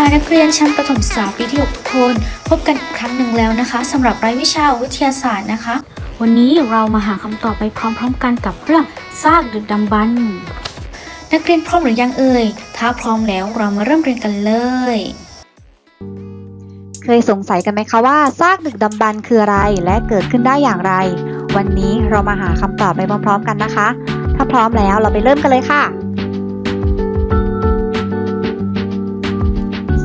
ค่ะนักเรียนชั้นประถมศึกษาปีที่ 6 ทุกคน พบกันอีกครั้งหนึ่งแล้วนะคะสำหรับรายวิชาวิทยาศาสตร์นะคะ วันนี้เรามาหาคำตอบไปพร้อมๆกันกับเรื่องซากดึกดำบรรพ์นักเรียนพร้อมหรือยังเอ่ย ถ้าพร้อมแล้วเรามาเริ่มเรียนกันเลย เคยสงสัยกันไหมคะว่าซากดึกดำบรรพ์คืออะไรและเกิดขึ้นได้อย่างไร วันนี้เรามาหาคำตอบไปพร้อมๆกันนะคะ ถ้าพร้อมแล้วเราไปเริ่มกันเลยค่ะ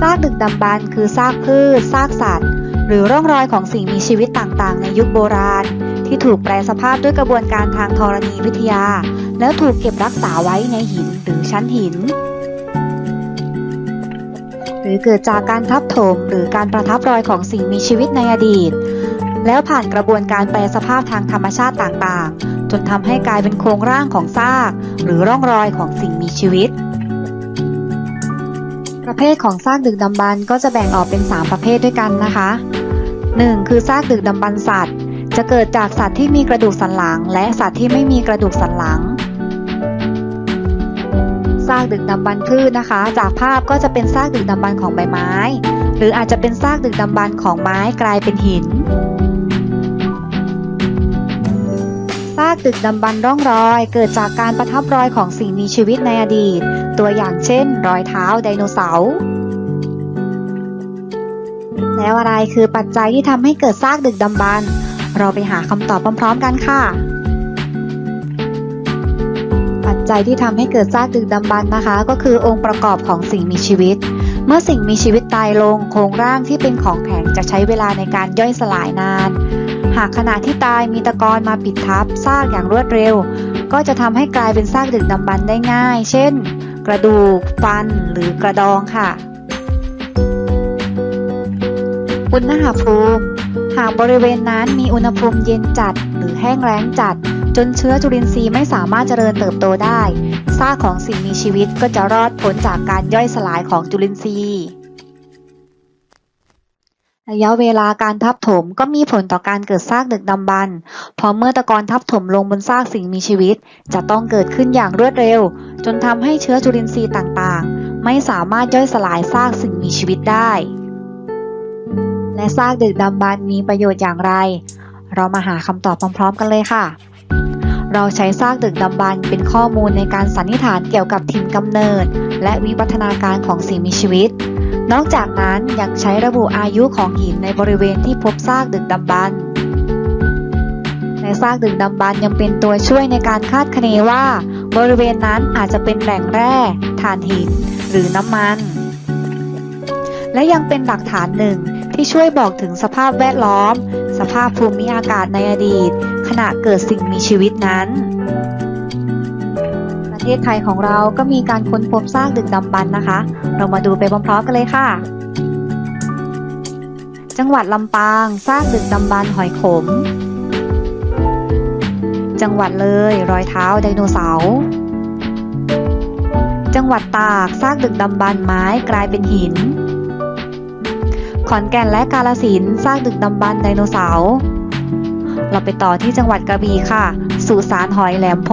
ากดึกดำบรรพ์คือซากพืช ซากสัตว์ หรือร่องรอยของสิ่งมีชีวิตต่างๆ ในยุคโบราณ ที่ถูกแปลสภาพด้วยกระบวนการทางธรณีวิทยา แล้วถูกเก็บรักษาไว้ในหินหรือชั้นหิน หรือเกิดจากการทับถมหรือการประทับรอยของสิ่งมีชีวิตในอดีต แล้วผ่านกระบวนการแปลสภาพทางธรรมชาติต่างๆ จนทำให้กลายเป็นโครงร่างของซาก หรือร่องรอยของสิ่งมีชีวิต ประเภทของซากดึกดำบรรพ์ก็จะแบ่งออกเป็น 3 ประเภทด้วยกันนะคะ 1. คือซากดึกดำบรรพ์สัตว์ จะเกิดจากสัตว์ที่มีกระดูกสันหลัง และสัตว์ที่ไม่มีกระดูกสันหลังซากดึกดำบรรพ์พืชนะคะ จากภาพก็จะเป็นซากดึกดำบรรพ์ของใบไม้ หรืออาจจะเป็นซากดึกดำบรรพ์ของไม้กลายเป็นหิน ซากดึกดำบรรพ์ร่องรอย เกิดจากการประทับรอยของสิ่งมีชีวิตในอดีต ตัวอย่างเช่น รอยเท้าไดโนเสาร์แล้วอะไรคือปัจจัยที่ทำให้เกิดซากดึกดำบรรพ์เราไปหาคำตอบพร้อมๆกันค่ะ ปัจจัยที่ทำให้เกิดซากดึกดำบรรพ์นะคะ ก็คือองค์ประกอบของสิ่งมีชีวิต เมื่อสิ่งมีชีวิตตายลงโครงร่างที่เป็นของแข็งจะใช้เวลาในการย่อยสลายนานากขณะที่ตายมีตะกอนมาปิดทับซากอย่างรวดเร็ว ก็จะทำให้กลายเป็นซากดึกดำบรรได้ง่าย เช่น กระดูก ฟัน หรือกระดองค่ะ อุณหภูมิ หากบริเวณนั้นมีอุณหภูมิเย็นจัด หรือแห้งแล้งจัด จนเชื้อจุลินทรีย์ไม่สามารถเจริญเติบโตได้ ซากของสิ่งมีชีวิตก็จะรอดพ้นจากการย่อยสลายของจุลินทรีย์ ระยะเวลาการทับถมก็มีผลต่อการเกิดซากดึกดำบรรพ์เพราะเมื่อตะกอนทับถมลงบนซากสิ่งมีชีวิต จะต้องเกิดขึ้นอย่างรวดเร็ว จนทำให้เชื้อจุลินทรีย์ต่างๆ ไม่สามารถย่อยสลายซากสิ่งมีชีวิตได้ และซากดึกดำบรรพ์มีประโยชน์อย่างไร เรามาหาคำตอบพร้อมๆ กันเลยค่ะ เราใช้ซากดึกดำบรรพ์เป็นข้อมูลในการสันนิษฐานเกี่ยวกับถิ่นกำเนิด และวิวัฒนาการของสิ่งมีชีวิต นอกจากนั้นยังใช้ระบุอายุของหินในบริเวณที่พบซากดึกดำบรรพ์และซากดึกดำบรรพ์ยังเป็นตัวช่วยในการคาดคะเนว่า บริเวณนั้นอาจจะเป็นแหล่งแร่ถ่านหิน หรือน้ำมัน และยังเป็นหลักฐานหนึ่งที่ช่วยบอกถึงสภาพแวดล้อม สภาพภูมิอากาศในอดีต ขณะเกิดสิ่งมีชีวิตนั้น เทศไทยของเราก็มีการค้นพบซากดึกดำบรรพ์นะคะ เรามาดูไปพร้อมๆกันเลยค่ะ จังหวัดลำปางซากดึกดำบรรพ์หอยขม จังหวัดเลยรอยเท้าไดโนเสาร์จังหวัดตากซากดึกดำบรรพ์ไม้กลายเป็นหิน ขอนแก่นและกาลสินซากดึกดำบรรพ์ไดโนเสาร์เราไปต่อที่จังหวัดกระบี่ค่ะ สุสานหอยแหลมโพ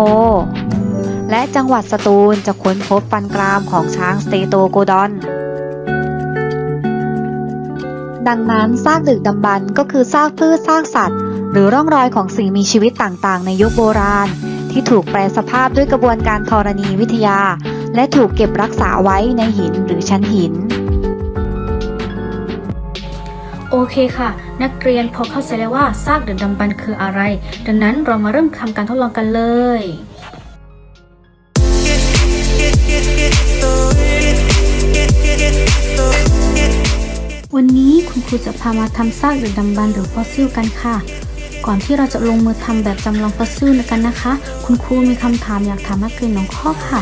และจังหวัดสตูลจะค้นพบฟันกรามของช้างสเตโตโกดอน ดังนั้นซากดึกดำบรรพ์ก็คือซากพืชซากสัตว์ หรือร่องรอยของสิ่งมีชีวิตต่างๆ ในยุคโบราณ ที่ถูกแปลสภาพด้วยกระบวนการธรณีวิทยา และถูกเก็บรักษาไว้ในหินหรือชั้นหินโอเคค่ะ นักเรียนพอเข้าใจแล้วว่าซากดึกดำบรรพ์คืออะไร ดังนั้นเรามาเริ่มทำการทดลองกันเลย วันนี้คุณครูจะพามาทำซากดึกดำบรรหรือฟอสซิลกันค่ะ ก่อนที่เราจะลงมือทำแบบจำลองฟอสซิลกันนะคะ คุณครูมีคำถามอยากถามนักเรียนหนึ่งข้อค่ะ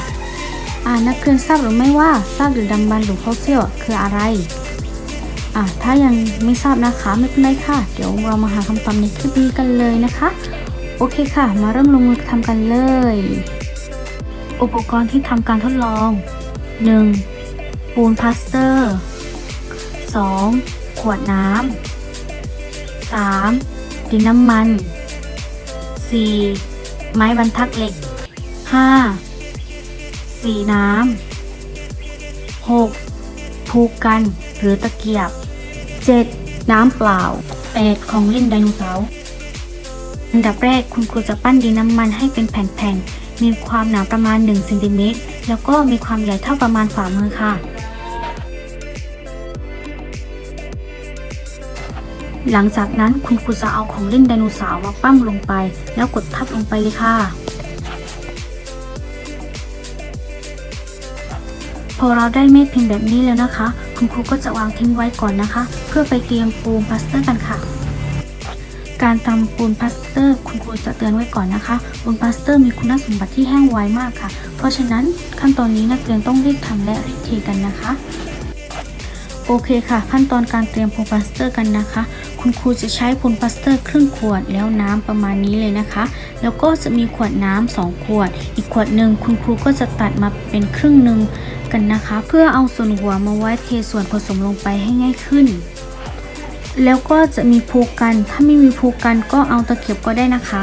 อ่านักเรียนทราบหรือไม่ว่าซากดึกดำบรรหรือฟอสซิลคืออะไรอ่าถ้ายังไม่ทราบนะคะไม่เป็นไรค่ะ เดี๋ยวเรามาหาคำตอบในคลิปนี้กันเลยนะคะ โอเคค่ะ มาเริ่มลงมือทำกันเลย อุปกรณ์ที่ทำการทดลอง 1. ปูนพลาสเตอร์ 2. ขวดน้ำ 3. ดินน้ำมัน 4. ไม้บรรทัดเหล็ก 5. สีน้ำ 6. ภูกันหรือตะเกียบ 7. น้ำเปล่า 8. ของเล่นไดโนเสาร์อันดับแรกคุณครูจะปั้นดินน้ำมันให้เป็นแผ่นๆ มีความหนาประมาณ1เซนติเมตรแล้วก็มีความใหญ่เท่าประมาณฝ่ามือค่ะ หลังจากนั้นคุณครูจะเอาของเล่นไดโนเสาร์มาปั้มลงไป แล้วกดทับลงไปเลยค่ะ พอเราได้เม็ดพิมพ์แบบนี้แล้วนะคะ คุณครูก็จะวางทิ้งไว้ก่อนนะคะ เพื่อไปเตรียมปูนพลาสเตอร์กันค่ะ การทำปูนพลาสเตอร์ คุณครูจะเตือนไว้ก่อนนะคะปูนพลาสเตอร์มีคุณสมบัติที่แห้งไวมากค่ะ เพราะฉะนั้นขั้นตอนนี้นักเรียนต้องรีบทำและรีบเทกันนะคะโอเคค่ะ ขั้นตอนการเตรียมปูนพลาสเตอร์กันนะคะ คุณครูจะใช้ปูนพลาสเตอร์ครึ่งขวดแล้วน้ำประมาณนี้เลยนะคะ แล้วก็จะมีขวดน้ำสองขวด อีกขวดหนึ่งคุณครูก็จะตัดมาเป็นครึ่งหนึ่งกันนะคะ เพื่อเอาส่วนหัวมาไว้เทส่วนผสมลงไปให้ง่ายขึ้น แล้วก็จะมีภูกัน ถ้าไม่มีภูกันก็เอาตะเกียบก็ได้นะคะ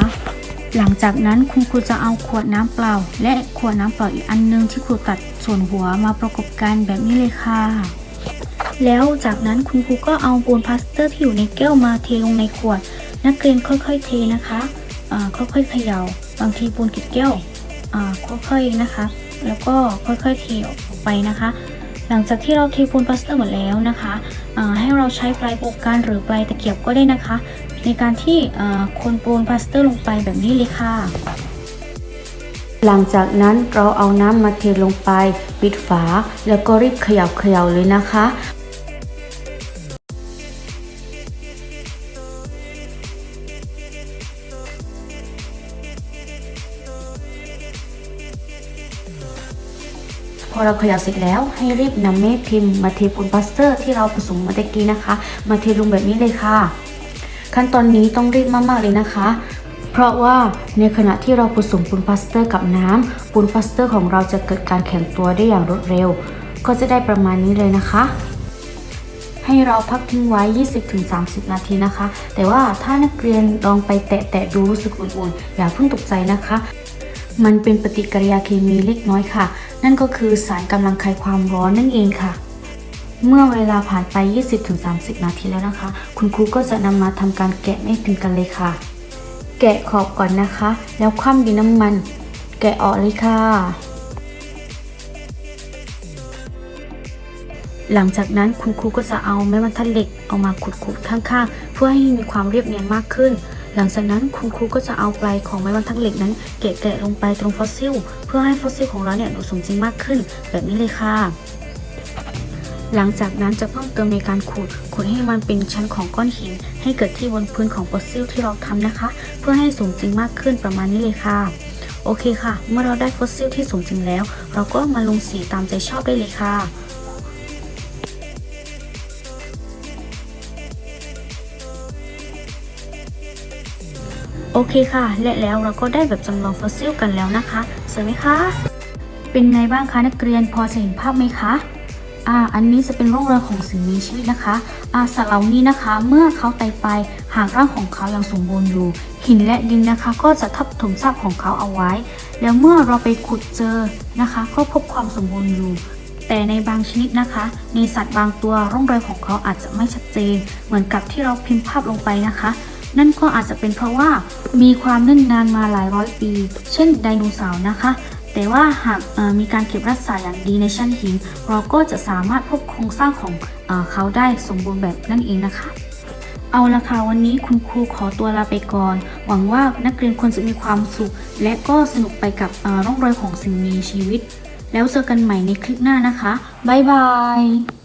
หลังจากนั้นคุณครูจะเอาขวดน้ำเปล่า และขวดน้ำเปล่าอีกอันนึงที่ครูตัดส่วนหัวมาประกบกันแบบนี้เลยค่ะ แล้วจากนั้นคุณครูก็เอาปูนพลาสเตอร์ที่อยู่ในแก้วมาเทลงในขวด นักเรียนค่อยๆเทนะคะอ่าค่อยๆเขยา่า บางทีปูนกิดแก้วอ่าค่อยๆนะคะ แล้วก็ค่อยๆเทออกไปนะคะ หลังจากที่เราเทปูนพลาสเตอร์หมดแล้วนะคะให้เราใช้ปลายโปกกันหรือปลายตะเกียบก็ได้นะคะ ในการที่คนปูนพลาสเตอร์ลงไปแบบนี้เลยค่ะหลังจากนั้นเราเอาน้ำมาเทลงไป ปิดฝา แล้วก็รีบเขย่าเขย่าเลยนะคะ พอเราขยับเสร็จแล้วให้รีบนำเม็ดพิมพ์มาเทปูนพลาสเตอร์ที่เราผสมเมื่อกี้นะคะ มาเทลงแบบนี้เลยค่ะ ขั้นตอนนี้ต้องรีบมากๆเลยนะคะ เพราะว่าในขณะที่เราผสมปูนพลาสเตอร์กับน้ำปูนพลาสเตอร์ของเราจะเกิดการแข็งตัวได้อย่างรวดเร็ว ก็จะได้ประมาณนี้เลยนะคะให้เราพักทิ้งไว้ 20-30 นาทีนะคะ แต่ว่าถ้านักเรียนลองไปแตะๆดูรู้สึกอุ่นๆ อย่าเพิ่งตกใจนะคะ มันเป็นปฏิกิริยาเคมีเล็กน้อยค่ะ นั่นก็คือสารกำลังคายความร้อนนั่นเองค่ะ เมื่อเวลาผ่านไป 20-30 นาทีแล้วนะคะ คุณครูก็จะนำมาทำการแกะแม่พิมพ์กันเลยค่ะ แกะขอบก่อนนะคะ แล้วคว่ำดินน้ำมัน แกะออกเลยค่ะ หลังจากนั้นคุณครูก็จะเอาไม้บรรทัดเหล็กเอามาขุดๆข้างๆ เพื่อให้มีความเรียบเนียนมากขึ้น หลังจากนั้นคุณครูก็จะเอาปลายของไม้บรรทัดเหล็กนั้นแกะๆลงไปตรงฟอสซิล เพื่อให้ฟอสซิลของเราเนี่ยดูสมจริงมากขึ้น แบบนี้เลยค่ะ หลังจากนั้นจะเพิ่มเติมในการขูดขูดให้มันเป็นชั้นของก้อนหิน ให้เกิดที่บนพื้นของฟอสซิลที่เราทำนะคะ เพื่อให้สมจริงมากขึ้นประมาณนี้เลยค่ะโอเคค่ะ เมื่อเราได้ฟอสซิลที่สมจริงแล้ว เราก็มาลงสีตามใจชอบได้เลยค่ะ โอเคค่ะ และแล้วเราก็ได้แบบจำลองฟอสซิลกันแล้วนะคะสวยไหมคะ เป็นไงบ้างคะนักเรียนพอจะเห็นภาพไหมคะอ่าอันนี้จะเป็นร่องรอยของสิ่งมีชีวิตนะคะอ่าสัตว์เหล่านี้นะคะ เมื่อเขาตายไปหากร่างของเขายังสมบูรณ์อยู่ หินและดินนะคะ ก็จะทับถมซากของเขาเอาไว้ แล้วเมื่อเราไปขุดเจอนะคะ ก็พบความสมบูรณ์อยู่ แต่ในบางชนิดนะคะ ในสัตว์บางตัวร่องรอยของเขาอาจจะไม่ชัดเจน เหมือนกับที่เราพิมพ์ภาพลงไปนะคะ นั่นก็อาจจะเป็นเพราะว่ามีความเนิ่นนานมาหลายร้อยปี เช่นไดโนเสาร์นะคะ แต่ว่าหากมีการเก็บรักษาอย่างดีในชั้นหิน เราก็จะสามารถพบโครงสร้างของเอเขาได้สมบูรณ์แบบนั่นเองนะคะ เอาละค่ะวันนี้คุณครูขอตัวลาไปก่อน หวังว่านักเรียนควรจะมีความสุข และก็สนุกไปกับร่องรอยของสิ่งมีชีวิต แล้วเจอกันใหม่ในคลิปหน้านะคะบ๊ายบาย